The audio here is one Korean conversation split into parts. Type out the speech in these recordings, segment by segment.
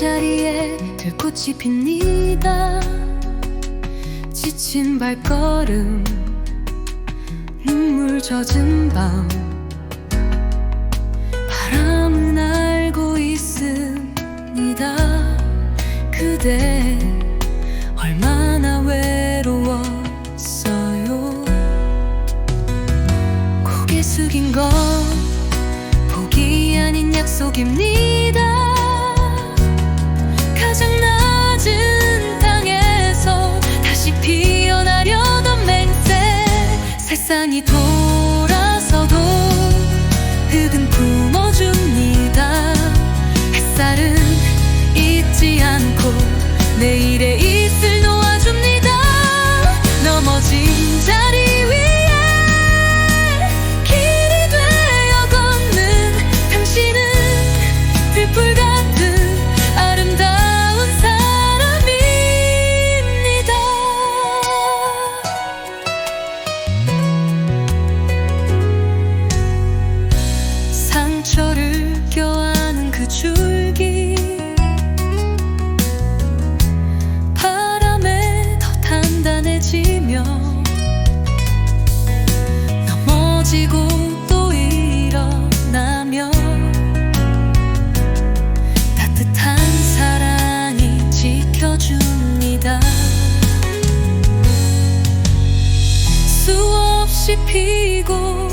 자리에 들꽃이 핍니다. 지친 발걸음 눈물 젖은 밤. 바람은 알고 있습니다. 그대 얼마나 외로웠어요. 고개 숙인 건 복이 아닌 약속입니다 세상이 돌아서도 흙은 품어줍니다. 햇살은 잊지 않고 내일의 이슬 넘어지고 또 일어나며 따뜻한 사랑이 지켜줍니다. 수없이 피고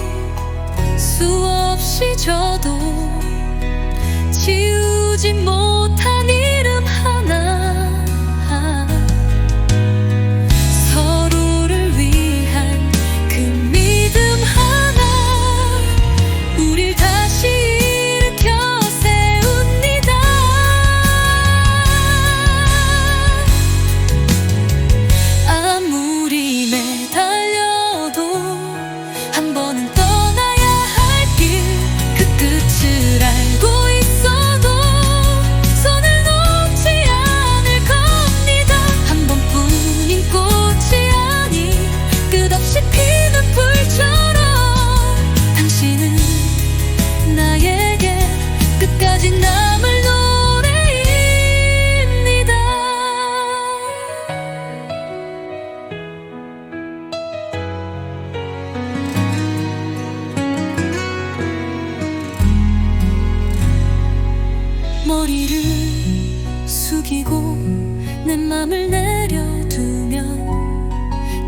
수없이 져도 지우지 못 숙이고 내 맘을 내려두면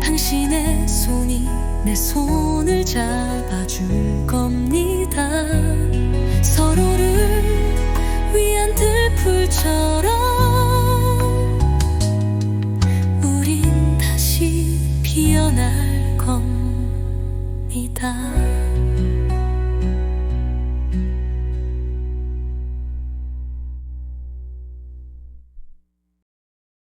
당신의 손이 내 손을 잡아줄 겁니다. 서로를 위한 들풀처럼 우린 다시 피어날 겁니다